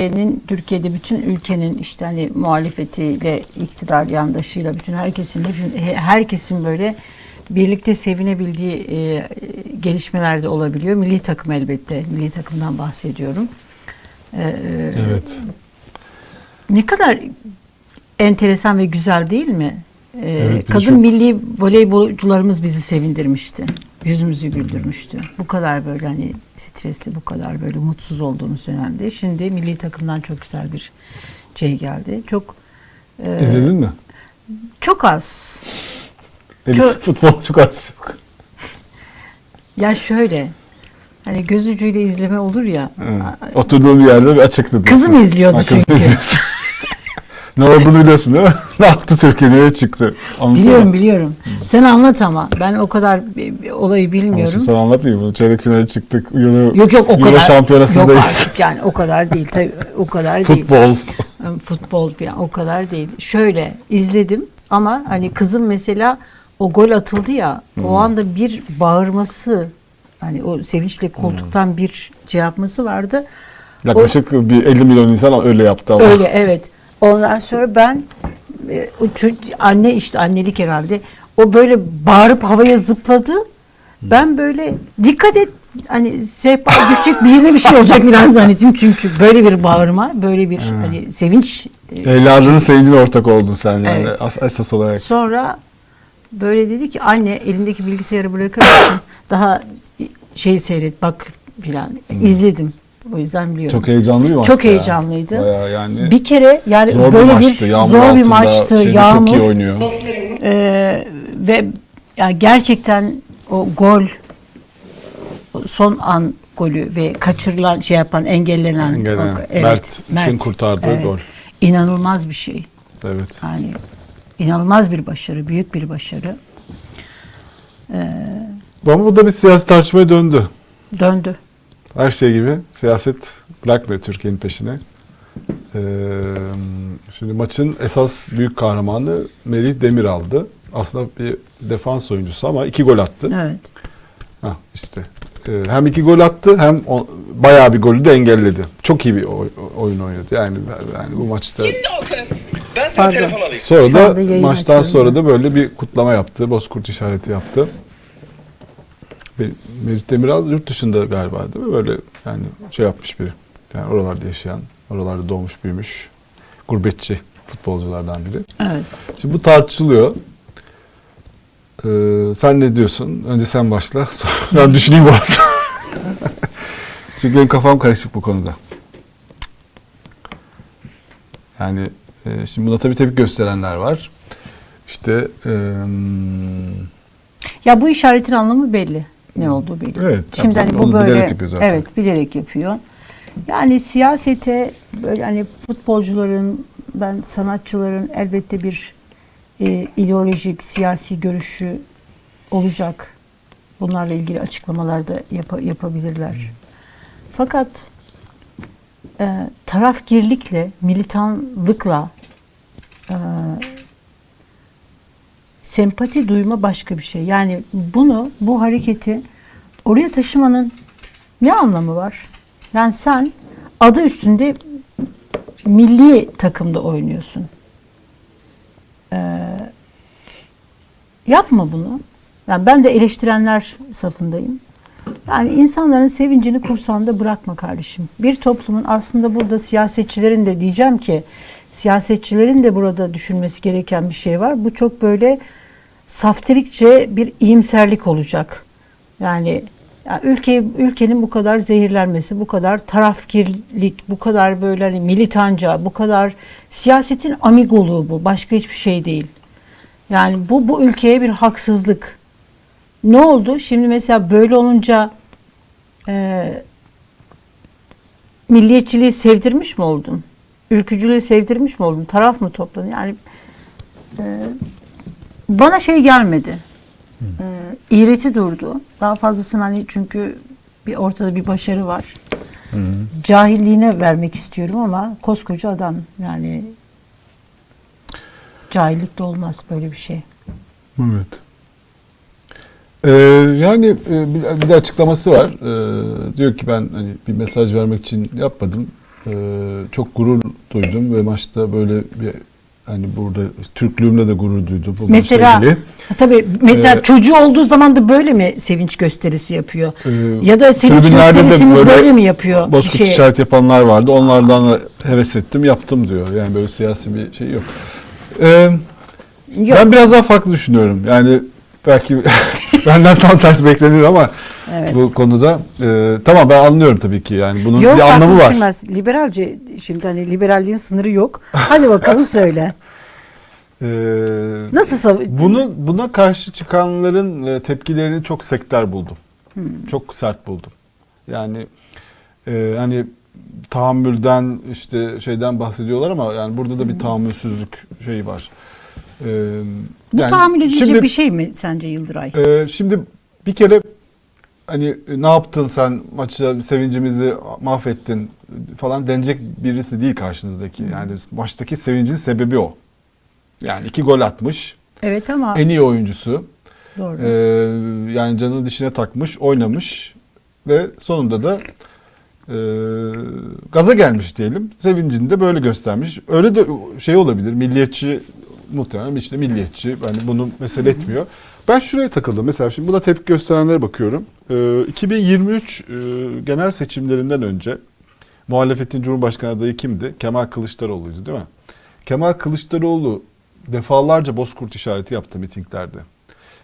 Türkiye'nin Türkiye'de bütün ülkenin işte hani muhalefetiyle iktidar yandaşıyla bütün herkesin herkesin böyle birlikte sevinebildiği e, gelişmeler de olabiliyor. Milli takım elbette. Milli takımdan bahsediyorum. E, e, Evet. ne kadar enteresan ve güzel değil mi? Ee, Evet, kadın çok- milli voleybolcularımız bizi sevindirmişti. Yüzümüzü güldürmüştü. Bu kadar böyle hani stresli, bu kadar böyle mutsuz olduğumuz dönemde. Şimdi milli takımdan çok güzel bir şey geldi. Çok e, İzledin mi? çok az. Elif çok- futbol çok az. Ya şöyle hani göz ucuyla izleme olur ya. Evet. Oturduğum yerde bir açıktı. Kızım izliyordu Ha, kızım çünkü. izliyordu. Ne olduğunu biliyorsun değil mi? ne yaptı Türkiye? Nereye çıktı? Onu Biliyorum biliyorum. Sen anlat ama ben o kadar bir- bir olayı Ama bilmiyorum. şimdi sana anlatmayayım bunu. Çeyrek finale çıktık. Euro, Yok yok o Euro kadar. Yok şampiyonasındayız. artık yani o kadar değil tabii o kadar değil. Futbol. Futbol falan o kadar değil. Şöyle izledim ama hani kızım mesela o gol atıldı ya o anda bir bağırması hani o sevinçle koltuktan bir şey yapması vardı. Yaklaşık bir 50 milyon insan öyle yaptı ama. Öyle evet. Ondan sonra ben e, anne işte annelik herhalde. O böyle bağırıp havaya zıpladı. Ben böyle dikkat et hani sehpa düşecek bir yerine bir şey olacak biraz zannettim çünkü böyle bir bağırma, böyle bir hani sevinç e, Evladının sevincine ortak oldun sen yani Evet. as- esas olarak. Sonra böyle dedi ki anne elindeki bilgisayarı bırakır mısın? Daha şey seyret bak filan. İzledim. O yüzden biliyorum. Çok heyecanlı bir maçtı Çok ya. heyecanlıydı. Bayağı yani bir kere yani zor böyle bir bir, maçtı. Yağmur zor bir maçtı. Yağmur çok iyi oynuyor. Ee, ve yani gerçekten o gol son an golü ve kaçırılan şey yapan engellenen, Engellenen. o- Mert'in kurtardığı gol. İnanılmaz bir şey. Evet. Yani inanılmaz bir başarı, büyük bir başarı. Ama bu da bir siyasi tartışmaya döndü. Döndü. Her şey gibi siyaset bırakmıyor Türkiye'nin peşine. Ee, şimdi maçın esas büyük kahramanı Merih Demiral'dı. Aslında bir defans oyuncusu ama iki gol attı. Evet. Hah, işte. Ee, hem iki gol attı hem o, bayağı bir golü de engelledi. Çok iyi bir oy- oyun oynadı. Yani yani bu maçta Kimdi o kız? Ben sana Pardon. telefon alayım. sonra da maçtan açıyorum sonra da böyle bir kutlama yaptı. Bozkurt işareti yaptı. Ve Merih Demiral yurt dışında galiba değil mi? Böyle yani şey yapmış biri. Yani oralarda yaşayan, oralarda doğmuş büyümüş gurbetçi futbolculardan biri. Evet. Şimdi bu tartışılıyor. Ee, sen ne diyorsun? Önce sen başla. Sonra ben düşüneyim bu arada. Çünkü benim kafam karışık bu konuda. Yani e, şimdi buna tabii tepki gösterenler var. İşte e, Ya bu işaretin anlamı belli. Ne olduğu belli. Evet, Şimdi hani tabii, bu onu böyle bilerek yapıyor zaten. evet bilerek yapıyor. Yani siyasete böyle hani futbolcuların ben sanatçıların elbette bir e, ideolojik siyasi görüşü olacak. Bunlarla ilgili açıklamalar da yapa- yapabilirler. Fakat e, tarafgirlikle, militanlıkla e, sempati duyma başka bir şey. Yani bunu, bu hareketi oraya taşımanın ne anlamı var? Yani sen adı üstünde milli takımda oynuyorsun. Ee, yapma bunu. Yani ben de eleştirenler safındayım. Yani insanların sevincini kursağında bırakma kardeşim. Bir toplumun aslında burada siyasetçilerin de diyeceğim ki siyasetçilerin de burada düşünmesi gereken bir şey var. Bu çok böyle saftirikçe bir iyimserlik olacak. Yani ya ülke ülkenin bu kadar zehirlenmesi, bu kadar tarafkirlik, bu kadar böyle hani militanca, bu kadar siyasetin amigoluğu bu. Başka hiçbir şey değil. Yani bu bu ülkeye bir haksızlık. Ne oldu? Şimdi mesela böyle olunca e, milliyetçiliği sevdirmiş mi oldun? Ülkücülüğü sevdirmiş mi oldun? Taraf mı topladın? Yani e, bana şey gelmedi. E, iğreti durdu. Daha fazlasını hani çünkü bir ortada bir başarı var. Cahilliğine vermek istiyorum ama koskoca adam yani cahillik de olmaz böyle bir şey. Evet. Ee, yani e, bir, bir de açıklaması var. Ee, diyor ki ben hani bir mesaj vermek için yapmadım. E, çok gurur duydum ve maçta böyle bir hani burada Türklüğümle de gurur duydum bu Mesela tabii mesela Ee, çocuğu olduğu zaman da böyle mi sevinç gösterisi yapıyor? Ee, ya da sevinç gösterisini böyle, böyle mi yapıyor? Bozkurt şey? işaret yapanlar vardı. Onlardan da heves ettim, yaptım diyor. Yani böyle siyasi bir şey yok. Ee, Yok. Ben biraz daha farklı düşünüyorum. Yani belki benden tam tersi beklenir ama Evet. bu konuda e, tamam ben anlıyorum tabii ki. Yani bunun Yok bir anlamı var. düşünmez. Liberalce şimdi hani liberalliğin sınırı yok. Hadi bakalım söyle. Ee, Nasıl Bunu buna karşı çıkanların e, tepkilerini çok sekter buldum. Hmm. Çok sert buldum. Yani e, hani tahammülden işte şeyden bahsediyorlar ama yani burada da bir tahammülsüzlük şeyi var. Ee, Bu yani tahammül edilecek şimdi- bir şey mi sence Yıldıray? Ee, şimdi bir kere hani e, ne yaptın sen maçta sevincimizi mahvettin falan denecek birisi değil karşınızdaki. Yani maçtaki sevincin sebebi o. Yani iki gol atmış. Evet ama En iyi oyuncusu. doğru. Ee, yani canını dişine takmış, oynamış ve sonunda da e, gaza gelmiş diyelim. Sevincini de böyle göstermiş. Öyle de şey olabilir. Milliyetçi muhtemelen işte milliyetçi. Yani bunu mesele etmiyor. Ben şuraya takıldım. Mesela şimdi buna tepki gösterenlere bakıyorum. Ee, 2023 e, genel seçimlerinden önce muhalefetin Cumhurbaşkanı adayı kimdi? Kemal Kılıçdaroğlu'ydu değil mi? Kemal Kılıçdaroğlu defalarca bozkurt işareti yaptı mitinglerde.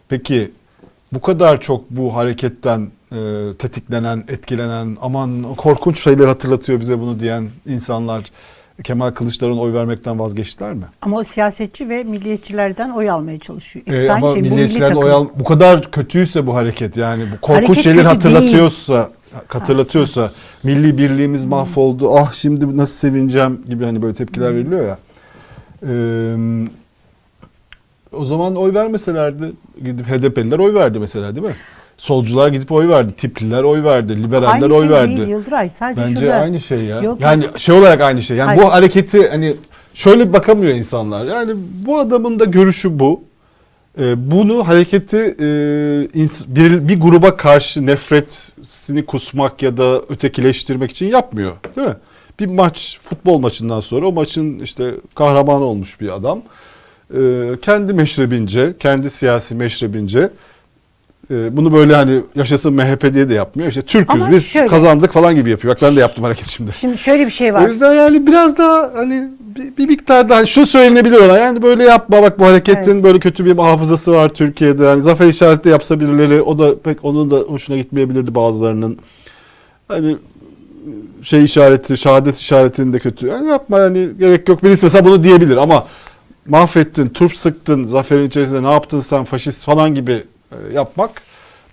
Peki bu kadar çok bu hareketten e, tetiklenen, etkilenen, aman korkunç şeyler hatırlatıyor bize bunu diyen insanlar Kemal Kılıçdaroğlu'na oy vermekten vazgeçtiler mi? Ama o siyasetçi ve milliyetçilerden oy almaya çalışıyor. Efsane ama şey milli milliyetçilerden takım. oy al, bu kadar kötüyse bu hareket yani bu korkunç Hareket şeyler kötü hatırlatıyorsa hatırlatıyorsa milli birliğimiz mahvoldu. Ah şimdi nasıl sevineceğim gibi hani böyle tepkiler veriliyor ya. Ee, o zaman oy vermeselerdi gidip HDP'liler oy verdi mesela değil mi? Solcular gidip oy verdi, tipliler oy verdi, liberaller Aynı oy şey verdi. değil Yıldıray. Sadece Bence şurada aynı şey ya. Yok, yani yok. şey olarak aynı şey. Yani Hayır. bu hareketi hani şöyle bakamıyor insanlar. Yani bu adamın da görüşü bu. Ee, bunu hareketi e, ins- bir, bir gruba karşı nefretini kusmak ya da ötekileştirmek için yapmıyor. Değil mi? Bir maç, futbol maçından sonra o maçın işte kahramanı olmuş bir adam. Ee, kendi meşrebince, kendi siyasi meşrebince e, bunu böyle hani yaşasın MHP diye de yapmıyor. İşte Türk'üz Ama biz şöyle- kazandık falan gibi yapıyor. Bak ben de yaptım hareket şimdi. Şimdi şöyle bir şey O var. yüzden yani biraz daha hani bir, bir miktar daha şu söylenebilir ona. Yani böyle yapma bak bu hareketin böyle kötü bir hafızası var Türkiye'de. Yani zafer işareti yapsa birileri o da pek onun da hoşuna gitmeyebilirdi bazılarının. Hani şey işareti, şehadet işaretinin de kötü. Yani yapma yani gerek yok. Birisi mesela bunu diyebilir ama mahvettin, turp sıktın, zaferin içerisinde ne yaptın sen faşist falan gibi yapmak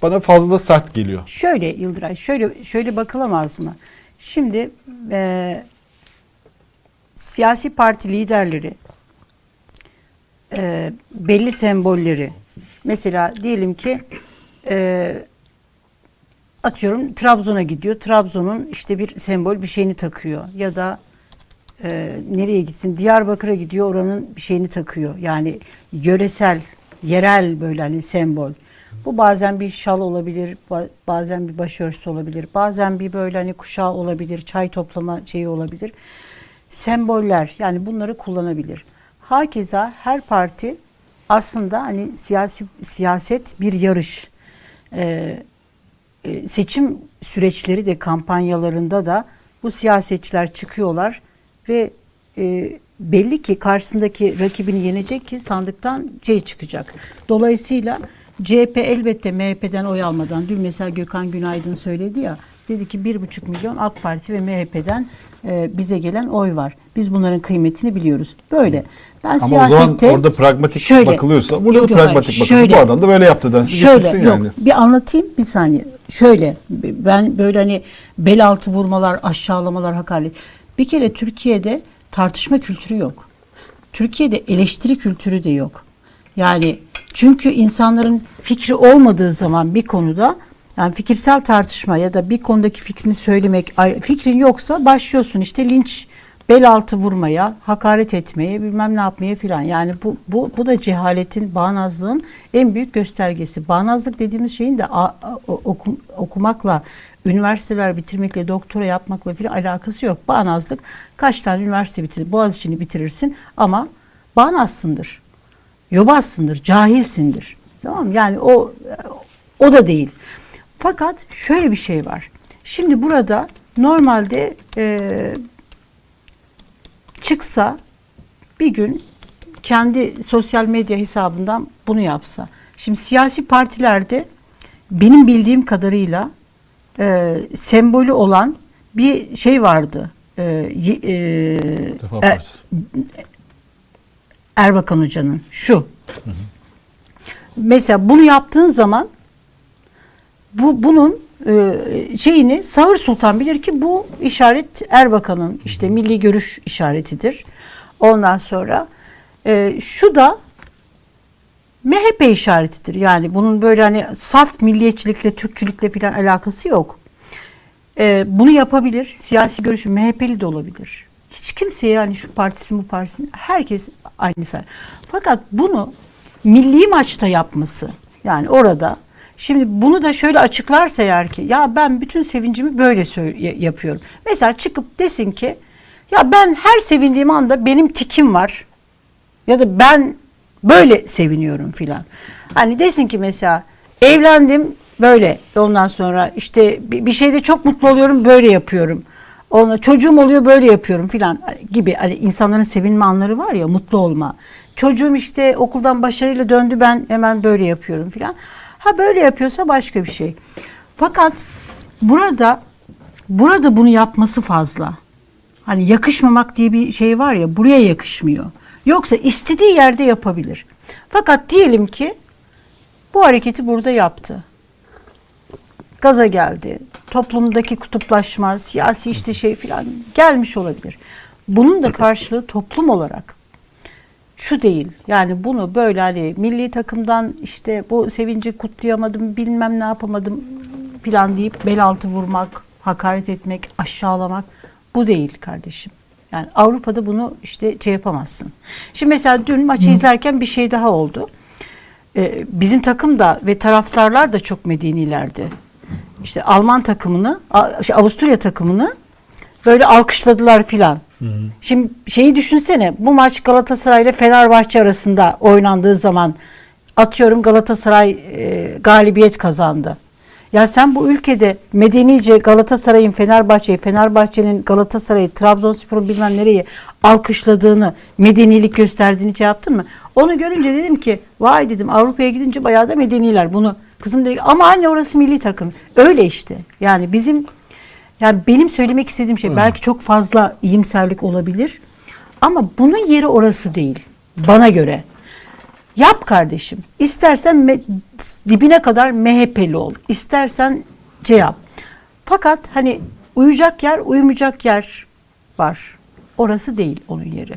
bana fazla sert geliyor. Şöyle Yıldıray, şöyle şöyle bakılamaz mı? Şimdi e, siyasi parti liderleri e, belli sembolleri mesela diyelim ki e, atıyorum Trabzon'a gidiyor. Trabzon'un işte bir sembol bir şeyini takıyor ya da e, nereye gitsin Diyarbakır'a gidiyor oranın bir şeyini takıyor. Yani yöresel, yerel böyle hani sembol. Bu bazen bir şal olabilir, ba- bazen bir başörtüsü olabilir, bazen bir böyle hani kuşağı olabilir, çay toplama şeyi olabilir. Semboller yani bunları kullanabilir. Hakeza her parti aslında hani siyasi siyaset bir yarış. Ee, e, seçim süreçleri de kampanyalarında da bu siyasetçiler çıkıyorlar ve e, belli ki karşısındaki rakibini yenecek ki sandıktan şey çıkacak. Dolayısıyla CHP elbette MHP'den oy almadan dün mesela Gökhan Günaydın söyledi ya dedi ki bir buçuk milyon AK Parti ve MHP'den e, bize gelen oy var. Biz bunların kıymetini biliyoruz. Böyle. Ben Ama o siyasette zaman orada pragmatik Şöyle. bakılıyorsa burada Yok, da pragmatik hayır. bakılsın. Şöyle. Bu adam da böyle yaptı densin Şöyle yok yani. bir anlatayım bir saniye. Şöyle ben böyle hani bel altı vurmalar, aşağılamalar, hakaret. Bir kere Türkiye'de tartışma kültürü yok. Türkiye'de eleştiri kültürü de yok. Yani çünkü insanların fikri olmadığı zaman bir konuda yani fikirsel tartışma ya da bir konudaki fikrini söylemek fikrin yoksa başlıyorsun işte linç bel altı vurmaya, hakaret etmeye, bilmem ne yapmaya filan. Yani bu, bu, bu da cehaletin, bağnazlığın en büyük göstergesi. Bağnazlık dediğimiz şeyin de a- a- oku- okumakla üniversiteler bitirmekle, doktora yapmakla filan alakası yok. Bağnazlık kaç tane üniversite bitirir, Boğaziçi'ni bitirirsin ama bağnazsındır. Yobazsındır, cahilsindir. Tamam mı? Yani o o da değil. Fakat şöyle bir şey var. Şimdi burada normalde e, çıksa bir gün kendi sosyal medya hesabından bunu yapsa. Şimdi siyasi partilerde benim bildiğim kadarıyla e, sembolü olan bir şey vardı. E, e, Refah e, Partisi. Erbakan Hoca'nın şu. Mesela bunu yaptığın zaman bu bunun e, şeyini Sağır Sultan bilir ki bu işaret Erbakan'ın işte milli görüş işaretidir. Ondan sonra e, şu da MHP işaretidir. Yani bunun böyle hani saf milliyetçilikle, Türkçülükle falan alakası yok. E, bunu yapabilir. Siyasi görüşü MHP'li de olabilir. Hiç kimse yani şu partisi bu partisi herkes aynı say. Fakat bunu milli maçta yapması yani orada şimdi bunu da şöyle açıklarsa eğer ki ya ben bütün sevincimi böyle yapıyorum. Mesela çıkıp desin ki ya ben her sevindiğim anda benim tikim var ya da ben böyle seviniyorum filan. Hani desin ki mesela evlendim böyle ondan sonra işte bir şeyde çok mutlu oluyorum böyle yapıyorum. Ona çocuğum oluyor böyle yapıyorum filan gibi hani insanların sevinme anları var ya mutlu olma. Çocuğum işte okuldan başarıyla döndü ben hemen böyle yapıyorum filan. Ha böyle yapıyorsa başka bir şey. Fakat burada burada bunu yapması fazla. Hani yakışmamak diye bir şey var ya buraya yakışmıyor. Yoksa istediği yerde yapabilir. Fakat diyelim ki bu hareketi burada yaptı. Gaza geldi. Toplumdaki kutuplaşma, siyasi işte şey filan gelmiş olabilir. Bunun da karşılığı toplum olarak şu değil. Yani bunu böyle hani milli takımdan işte bu sevinci kutlayamadım, bilmem ne yapamadım filan deyip bel altı vurmak, hakaret etmek, aşağılamak bu değil kardeşim. Yani Avrupa'da bunu işte şey yapamazsın. Şimdi mesela dün maçı izlerken bir şey daha oldu. Ee, bizim takım da ve taraftarlar da çok medenilerdi. İşte Alman takımını, şey, Avusturya takımını böyle alkışladılar filan. Şimdi şeyi düşünsene bu maç Galatasaray ile Fenerbahçe arasında oynandığı zaman atıyorum Galatasaray e, galibiyet kazandı. Ya sen bu ülkede medenice Galatasaray'ın Fenerbahçe'yi, Fenerbahçe'nin Galatasaray'ı, Trabzonspor'un bilmem nereyi alkışladığını, medenilik gösterdiğini şey yaptın mı? Onu görünce dedim ki vay dedim Avrupa'ya gidince bayağı da medeniler bunu. Kızım dedi ama anne orası milli takım. Öyle işte. Yani bizim yani benim söylemek istediğim şey belki çok fazla iyimserlik olabilir. Ama bunun yeri orası değil. Bana göre. Yap kardeşim. İstersen dibine kadar MHP'li ol. İstersen şey yap. Fakat hani uyuyacak yer, uyumayacak yer var. Orası değil onun yeri.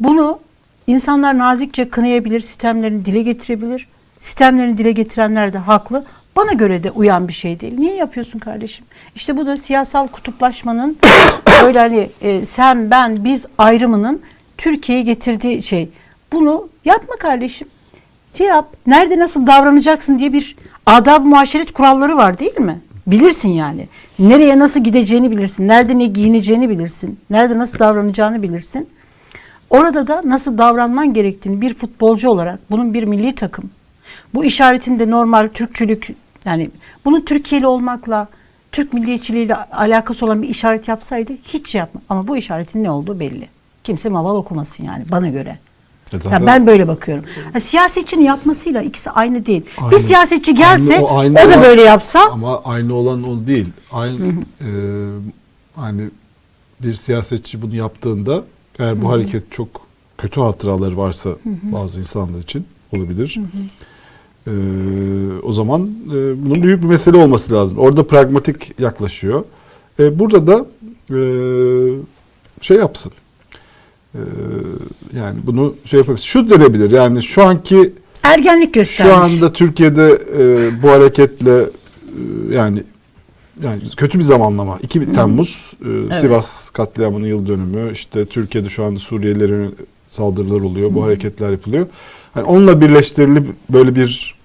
Bunu insanlar nazikçe kınayabilir, sistemlerini dile getirebilir. Sistemlerini dile getirenler de haklı. Bana göre de uyan bir şey değil. Niye yapıyorsun kardeşim? İşte bu da siyasal kutuplaşmanın öyle hani e, sen, ben, biz ayrımının Türkiye'ye getirdiği şey. Bunu yapma kardeşim. Şey yap. Nerede nasıl davranacaksın diye bir adab muaşeret kuralları var değil mi? Bilirsin yani. Nereye nasıl gideceğini bilirsin. Nerede ne giyineceğini bilirsin. Nerede nasıl davranacağını bilirsin. Orada da nasıl davranman gerektiğini bir futbolcu olarak bunun bir milli takım. Bu işaretin de normal Türkçülük yani bunun Türkiye'li olmakla Türk milliyetçiliğiyle alakası olan bir işaret yapsaydı hiç şey yapma. Ama bu işaretin ne olduğu belli. Kimse maval okumasın yani bana göre. E Ya zaten- ben böyle bakıyorum. Ha, siyasetçinin yapmasıyla ikisi aynı değil. Aynı. Bir siyasetçi gelse Aynı, o o, aynı da olan- böyle yapsa Ama aynı olan o değil. Aynı e, hani bir siyasetçi bunu yaptığında eğer bu hareket çok kötü hatıraları varsa bazı insanlar için olabilir. E, o zaman e, bunun büyük bir mesele olması lazım. Orada pragmatik yaklaşıyor. E, burada da e, şey yapsın. E, yani bunu şey yapabilir. Şu denebilir. Yani şu anki ergenlik göstermiş. şu anda Türkiye'de e, bu hareketle e, yani yani kötü bir zamanlama. 2 Temmuz e, Sivas katliamının yıl dönümü. İşte Türkiye'de şu anda Suriyelilerin saldırılar oluyor. Bu hareketler yapılıyor. Hani onunla birleştirilip böyle bir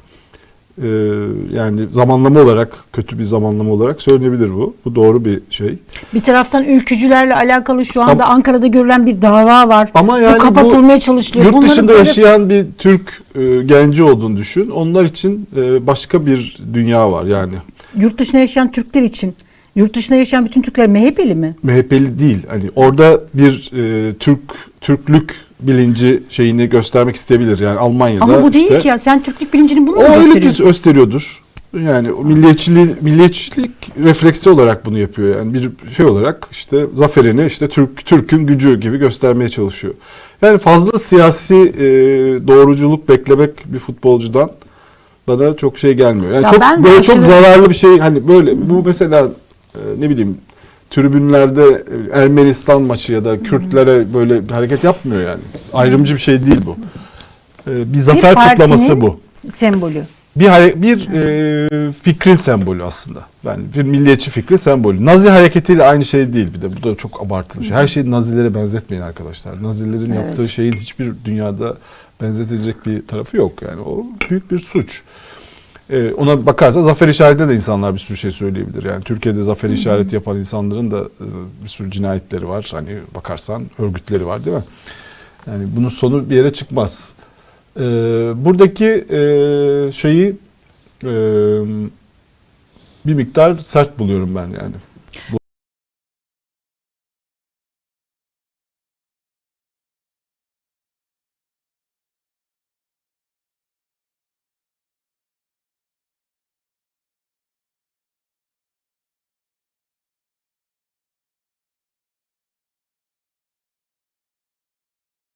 e, e, yani zamanlama olarak kötü bir zamanlama olarak söylenebilir bu. Bu doğru bir şey. Bir taraftan ülkücülerle alakalı şu anda Ama- Ankara'da görülen bir dava var. Ama yani bu kapatılmaya çalışılıyor. Yurt Bunları dışında böyle- yaşayan bir Türk e, genci olduğunu düşün. Onlar için e, başka bir dünya var yani. Yurt dışında yaşayan Türkler için. Yurt dışında yaşayan bütün Türkler MHP'li mi? MHP'li değil. Hani orada bir e, Türk Türklük bilinci şeyini göstermek isteyebilir. Yani Almanya'da Ama bu değil işte, ki ya. Sen Türklük bilincini bunu O mu öyle gösteriyorsun? gösteriyordur. Yani o milliyetçiliği, milliyetçilik refleksi olarak bunu yapıyor. Yani bir şey olarak işte zaferini işte Türk Türk'ün gücü gibi göstermeye çalışıyor. Yani fazla siyasi e, doğruculuk beklemek bir futbolcudan bana çok şey gelmiyor. Yani Ya çok ben de böyle çok aşırı- zararlı bir şey hani böyle bu mesela e, ne bileyim tribünlerde Ermenistan maçı ya da Kürtlere böyle hareket yapmıyor yani. Ayrımcı bir şey değil bu. E, bir zafer partinin kutlaması bu sembolü. bir bir e, fikrin sembolü aslında. Yani bir milliyetçi fikrin sembolü. Nazi hareketiyle aynı şey değil bir de. Bu da çok abartılı bir şey. Her şeyi Nazilere benzetmeyin arkadaşlar. Nazilerin Evet. yaptığı şeyin hiçbir dünyada benzetilecek bir tarafı yok. Yani o büyük bir suç. E, ona bakarsa zafer işaretine de insanlar bir sürü şey söyleyebilir. Yani Türkiye'de zafer işareti yapan insanların da e, bir sürü cinayetleri var. Hani bakarsan örgütleri var değil mi? Yani bunun sonu bir yere çıkmaz. Ee, buradaki e, şeyi e, bir miktar sert buluyorum ben yani.